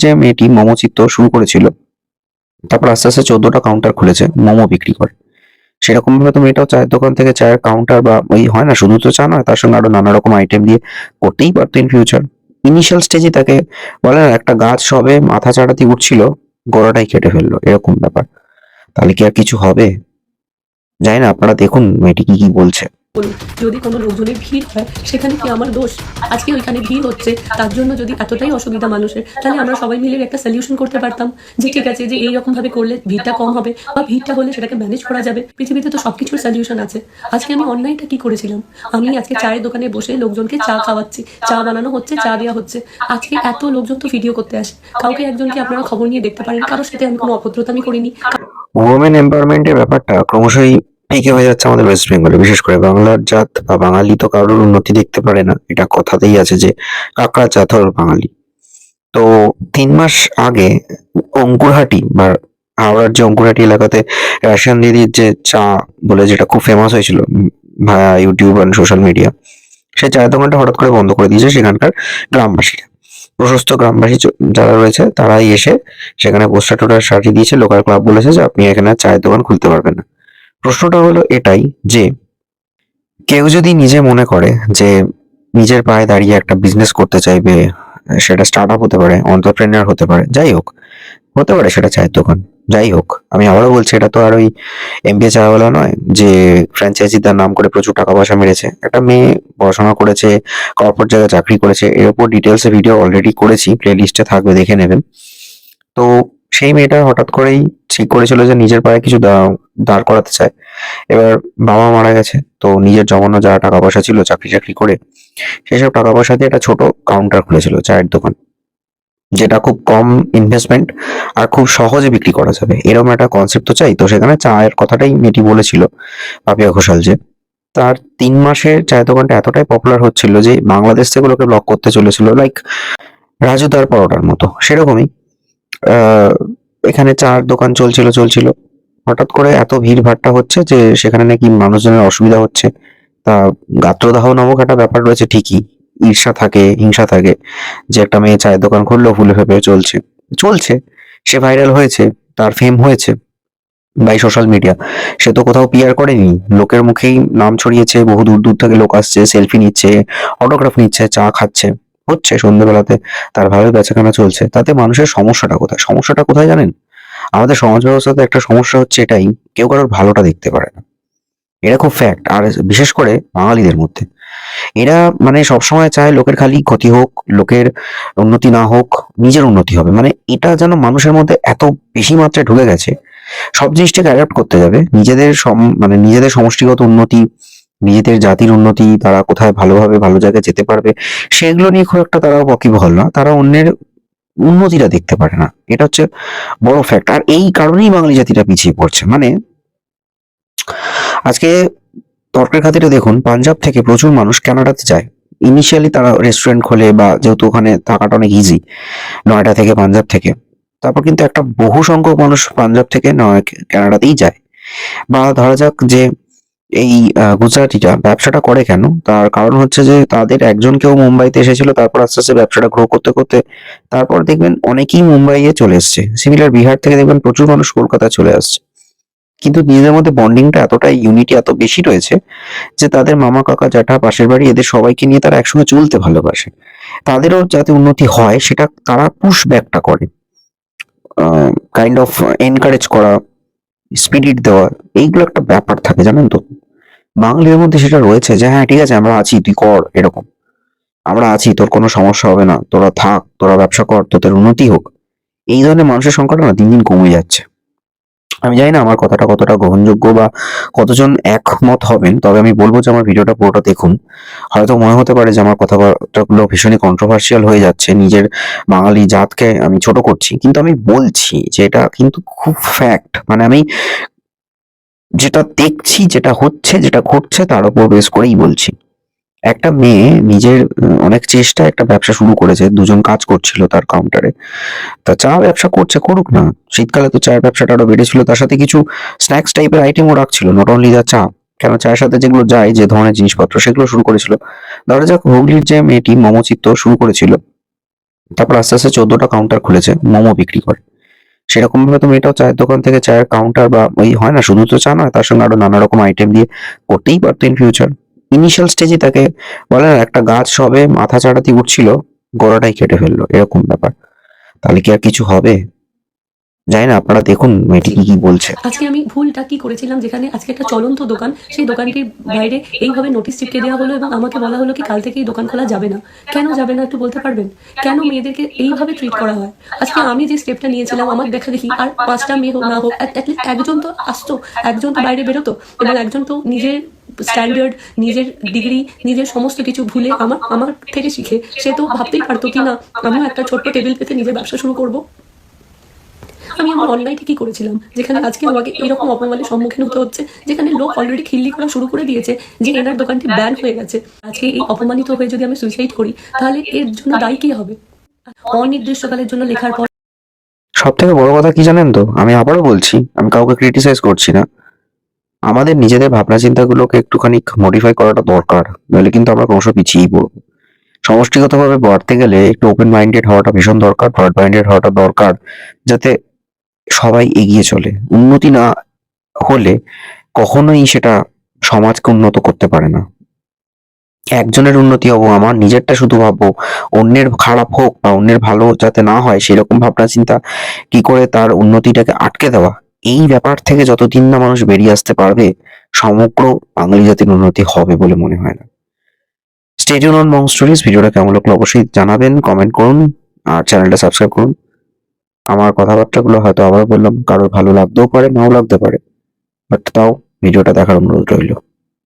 যে মেয়েটি মোমো চিত্র শুরু করেছিল, তারপর আস্তে আস্তে চোদ্দটা কাউন্টার খুলেছে, মোমো বিক্রি করে। সেরকম ভাবে তো মেয়েটাও চায়ের দোকান থেকে চায়ের কাউন্টার বা ওই হয় না, শুধু তো চা নয়, তার সঙ্গে আরও নানা রকম আইটেম দিয়ে করতেই পারতো ইন ফিউচার ইনিশিয়াল স্টেজে তাকে বলে না একটা গাছ সবে মাথা চাড়াতে উঠছিল, গোড়াটাই কেটে ফেলল। এরকম ব্যাপার। তাহলে কি আর কিছু হবে? জানি না, আপনারা দেখুন মেয়েটি কি কি বলছে। বলুন, যদি কোনো লোকজনের ভিড় হয়, সেখানে কি আমার দোষ? আজকে ওইখানে ভিড় হচ্ছে, তার জন্য যদি এতটাই অসুবিধা মানুষের, তাহলে আমরা সবাই মিলে একটা সলিউশন করতে পারতাম যে ঠিক আছে যে এইরকম ভাবে করলে ভিড়টা কম হবে বা ভিড়টা হলে সেটাকে ম্যানেজ করা যাবে। পৃথিবীতে তো সবকিছুর সলিউশন আছে। আজকে আমি অনলাইনটা কি করেছিলাম? আমি আজকে চায়ের দোকানে বসে লোকজনকে চা খাওয়াচ্ছি। চা বানানো হচ্ছে, চা দেওয়া হচ্ছে। আজকে এত লোকজন তো ভিডিও করতে আসে। কাউকে একজনকে আপনারা খবর নিয়ে দেখতে পারেন, কারোর সাথে আমি কোনো অভদ্রতামি করিনি। ওমেন এম্পাওয়ারমেন্টের ব্যাপারটা ক্রমশই পিকে হয়ে যাচ্ছে আমাদের ওয়েস্ট বেঙ্গলে বিশেষ করে বাংলার জাত বা বাঙালি তো কারোর উন্নতি দেখতে পারে না। এটা কথাতেই আছে যে কাকড়া জাত হল বাঙালি। তো তিন মাস আগে অঙ্কুরহাটি বা হাওড়ার যে অঙ্কুরহাটি এলাকাতে রাশিয়ান দিদির যে চা বলে যেটা খুব ফেমাস হয়েছিল ভায়া ইউটিউব আর সোশ্যাল মিডিয়া সেই চায়ের দোকানটা হঠাৎ করে বন্ধ করে দিয়েছে সেখানকার গ্রামবাসীরা। প্রশস্ত গ্রামবাসী যারা রয়েছে তারাই এসে সেখানে পোস্টার টোটার সাজিয়ে দিয়েছে। লোকাল ক্লাব বলেছে যে আপনি এখানে চায়ের দোকান খুলতে পারবেন না। প্রশ্নটা হলো এটাই যে, কেউ যদি নিজে মনে করে যে নিজের পায়ে দাঁড়িয়ে একটা বিজনেস করতে চাইবে, সেটা স্টার্ট আপ হতে পারে অন্টারপ্রেনার হতে পারে, যাই হোক, হতে পারে সেটা চায়ের দোকান, যাই হোক, আমি আবারও বলছি এটা তো আর ওই এমবিএ চাওয়ালা নয় যে ফ্র্যাঞ্চাইজি তার নাম করে প্রচুর টাকা পয়সা মেরেছে। একটা মেয়ে পড়াশোনা করেছে কর্পোরেট জায়গায় চাকরি করেছে, এর উপর ডিটেলসে ভিডিও অলরেডি করেছি প্লে লিস্টে থাকবে, দেখে নেবেন। তো সেই মেয়েটা হঠাৎ করেই ঠিক করেছিল যে নিজের পায়ে কিছু দাঁড় করাতে চায়। এবার বাবা মারা গেছে, তো নিজের জমানো যা টাকা পয়সা ছিল, চাকরি চাকরি করে সেসব টাকা পয়সা দিয়ে একটা ছোট কাউন্টার খুলেছিল চায়ের দোকান, যেটা খুব কম ইনভেস্টমেন্ট আর খুব সহজে বিক্রি করা যাবে। এরকম একটা কনসেপ্ট তো চাই, তো সেখানে চায়ের কথাটাই মেয়েটি বলেছিল, পাপিয়া ঘোষাল যে। তার তিন মাসের চায়ের দোকানটা এতটাই পপুলার হচ্ছিল যে বাংলাদেশ থেকে লোকে ব্লক করতে চলেছিল লাইক রাজুদার পরোটার মতো। সেরকমই এখানে চার দোকান চলছিল চলছিল। হঠাৎ করে এত ভিড় ভাট্টা হচ্ছে যে সেখানে নাকি মানুষজনের অসুবিধা হচ্ছে। তা গাত্রদাহ নামক একটা ব্যাপার রয়েছে ঠিকই, ঈর্ষা থাকে, হিংসা থাকে যে একটা মেয়ে চায়ের দোকান খুললো ফুলে ফেপে চলছে। চলছে, সে ভাইরাল হয়েছে, তার ফেম হয়েছে বাই সোশ্যাল মিডিয়া সে তো কোথাও পিয়ার করেনি, লোকের মুখেই নাম ছড়িয়েছে, বহু দূর দূর থেকে লোক আসছে সেলফি নিচ্ছে অটোগ্রাফ নিচ্ছে, চা খাচ্ছে। হচ্ছে সন্ধ্যেবেলাতে, তার ভাবে বেচাকেনা চলছে। তাতে মানুষের সমস্যাটা কোথায়? সমস্যাটা কোথায় জানেন? আমাদের সমাজ ব্যবস্থাতে একটা সমস্যা হচ্ছে এটাই, কেউ কারোর ভালোটা দেখতে পারে না। এটা খুব ফ্যাক্ট আর বিশেষ করে বাঙালিদের মধ্যে। এরা মানে সবসময় চায় লোকের খালি ক্ষতি হোক, লোকের উন্নতি না হোক, নিজের উন্নতি হবে। মানে এটা যেন মানুষের মধ্যে এত বেশি মাত্রায় ঢুকে গেছে, সব জিনিসটাকে অ্যাডাপ্ট করতে যাবে। নিজেদের মানে নিজেদের সমষ্টিগত উন্নতি, নিজেদের জাতির উন্নতি, তারা কোথায় ভালোভাবে ভালো জায়গায় যেতে পারবে, সেগুলো নিয়ে খুব একটা তারা ওয়াকিবহল না। তারা অন্যের উন্নতিটা দেখতে পারে না। এটা হচ্ছে বড় ফ্যাক্ট আর এই কারণেই বাঙালি জাতিটা পিছিয়ে পড়ছে। মানে আজকে তর্কের খাতিরে দেখুন, পাঞ্জাব থেকে প্রচুর মানুষ কানাডাতে যায়। ইনিশিয়ালি তারা রেস্টুরেন্ট খোলে বা যেহেতু ওখানে থাকাটা অনেক ইজি নয়ডা থেকে পাঞ্জাব থেকে। তারপর কিন্তু একটা বহু সংখ্যক মানুষ পাঞ্জাব থেকে নয়, কানাডাতেই যায়। বা ধরা যাক যে এই আহ, গুজরাটিটা ব্যবসাটা করে কেন? তার কারণ হচ্ছে যে তাদের একজন কেউ মুম্বাইতে এসেছিল তারপর আস্তে আস্তে ব্যবসাটা গ্রো করতে করতে তারপর দেখবেন অনেকেই মুম্বাইয়ে চলে এসছে। সিমিলার বিহার থেকে দেখবেন প্রচুর মানুষ কলকাতা চলে আসছে। কিন্তু নিজেদের মধ্যে বন্ডিংটা এতটাই ইউনিটি এত বেশি রয়েছে যে তাদের মামা কাকা জ্যাঠা পাশের বাড়ি এদের সবাইকে নিয়ে তারা একসঙ্গে চলতে ভালোবাসে। তাদেরও যাতে উন্নতি হয় সেটা তারা পুশ ব্যাকটা করে। কাইন্ড অফ এনকারেজ করা স্পিরিট দেওয়া, এইগুলো একটা ব্যাপার থাকে, জানেন তো? বাঙালির মধ্যে সেটা রয়েছে যে হ্যাঁ ঠিক আছে, আমরা আছি, তুই কর, এরকম। আমরা আছি, তোর কোনো সমস্যা হবে না, তোরা থাক, তোরা ব্যবসা কর, তোদের উন্নতি হোক। এই ধরনের মানুষের সংখ্যাটা না দিন দিন কমে যাচ্ছে। আমি জানি না আমার কথাটা কতটা গ্রহণযোগ্য বা কতজন একমত হবেন, তবে আমি বলব যে আমার ভিডিওটা পুরোটা দেখুন। হয়তো মনে হতে পারে যে আমার কথাবার্তাগুলো ভীষণই কন্ট্রোভার্সিয়াল হয়ে যাচ্ছে, নিজের বাঙালি জাতকে আমি ছোট করছি, কিন্তু আমি বলছি যে এটা কিন্তু খুব ফ্যাক্ট মানে আমি যেটা দেখছি, যেটা হচ্ছে, যেটা ঘটছে, তার উপর বেস করেই বলছি। একটা মেয়ে নিজের অনেক চেষ্টা একটা ব্যবসা শুরু করেছে, দুজন কাজ করছিল তার কাউন্টারে তা চা ব্যবসা করছে, করুক না। শীতকালে তো চায়ের ব্যবসাটা আরও বেড়েছিল তার সাথে কিছু স্ন্যাক্স টাইপের আইটেমও রাখছিল নট অনলি দা চা। কেন চায়ের সাথে যেগুলো যায়, যে ধরনের জিনিসপত্র, সেগুলো শুরু করেছিল। ধরা যাক, হুগলির যে মেয়েটি মোমো চিত্র শুরু করেছিল, তারপর আস্তে আস্তে চোদ্দটা কাউন্টার খুলেছে, মোমো বিক্রি করে। সেরকম ভাবে তুমি এটাও চায়ের দোকান থেকে চায়ের কাউন্টার বা ওই হয় না, শুধু তো চা নয়, তার সঙ্গে আরও নানা রকম আইটেম দিয়ে করতেই পারতো ইন ফিউচার ইনিশিয়াল স্টেজে তাকে বলে না একটা গাছ সবে মাথা চাড়াতে উঠছিল, গোড়াটাই কেটে ফেলল। এরকম ব্যাপার। তাহলে কি আর কিছু হবে? জানি না, আপনারা দেখুন মেয়েটি কি কি বলছে। আজকে আমি ভুলটা কি করেছিলাম, যেখানে আজকে একটা চলন্ত দোকান, সেই দোকানটির বাইরে এইভাবে নোটিশ চিপকে দেওয়া হলো এবং আমাকে বলা হলো কি, কাল থেকে এই দোকান খোলা যাবে না। কেন যাবে না, একটু বলতে পারবেন? কেন মেয়েদেরকে এইভাবে ট্রিট করা হয়? আজকে আমি যে স্টেপটা নিয়েছিলাম, আমার দেখা দেখি আর পাঁচটা মেয়ে হোক, না হোক অ্যাটলিস্ট একজন তো আসতো, একজন তো বাইরে বেরোতো, এবং একজন তো নিজের স্ট্যান্ডার্ড নিজের ডিগ্রি নিজের সমস্ত কিছু ভুলে আমার আমার থেকে শিখে, সে তো ভাবতেই পারতো কি না, আমিও একটা ছোট্ট টেবিল পেতে নিজের ব্যবসা শুরু করব? আমি আমার অনলাইনে কি করেছিলাম, যেখানে আজকে আমাকে এরকম অপমানের সম্মুখীন হতে হচ্ছে, যেখানে লোক অলরেডি খিল্লি করা শুরু করে দিয়েছে যে এনার দোকানটি ব্যান হয়ে গেছে। আজকে এই অপমানিত হয়ে যদি আমি সুইসাইড করি, তাহলে এর জন্য দায়ী কে হবে? অনির্দিষ্টকালের জন্য লেখার পর সব থেকে বড় কথা কি জানেন তো? আমি আবারও বলছি, আমি কাউকে ক্রিটিসাইজ করছি না। আমাদের নিজেদের ভাবনা চিন্তাগুলোকে একটুখানি মডিফাই করাটা দরকার নইলে কিন্তু আমরা ক্রমশ পিছিয়েই পড়ব। সমষ্টিগতভাবে বাড়তে গেলে একটু ওপেন মাইন্ডেড হওয়াটা ভীষণ দরকার ব্রড মাইন্ডেড হওয়াটা দরকার, যাতে সবাই এগিয়ে চলে। উন্নতি না হলে কখনোই সেটা সমাজকে উন্নত করতে পারে না। একজনের উন্নতি হব, আমার নিজেরটা শুধু ভাববো, অন্যের খারাপ হোক বা অন্যের ভালো যাতে না হয়, সেরকম ভাবনা চিন্তা কি করে তার উন্নতিটাকে আটকে দেওয়া? এই ব্যাপার থেকে যতদিন না মানুষ বেরিয়ে আসতে পারবে, সমগ্র বাঙালি জাতির উন্নতি হবে বলে মনে হয় না। স্টেডিয়াম অন মং স্টোরিজ ভিডিওটা কেমন লাগল অবশ্যই জানাবেন কমেন্ট করুন, আর চ্যানেলটা সাবস্ক্রাইব করুন। আমার কথাবার্তাগুলো হয়তো আবার বললাম, কারোর ভালো লাগতেও পারে, নাও লাগতে পারে। বাট তাও ভিডিওটা দেখার অনুরোধ রইল।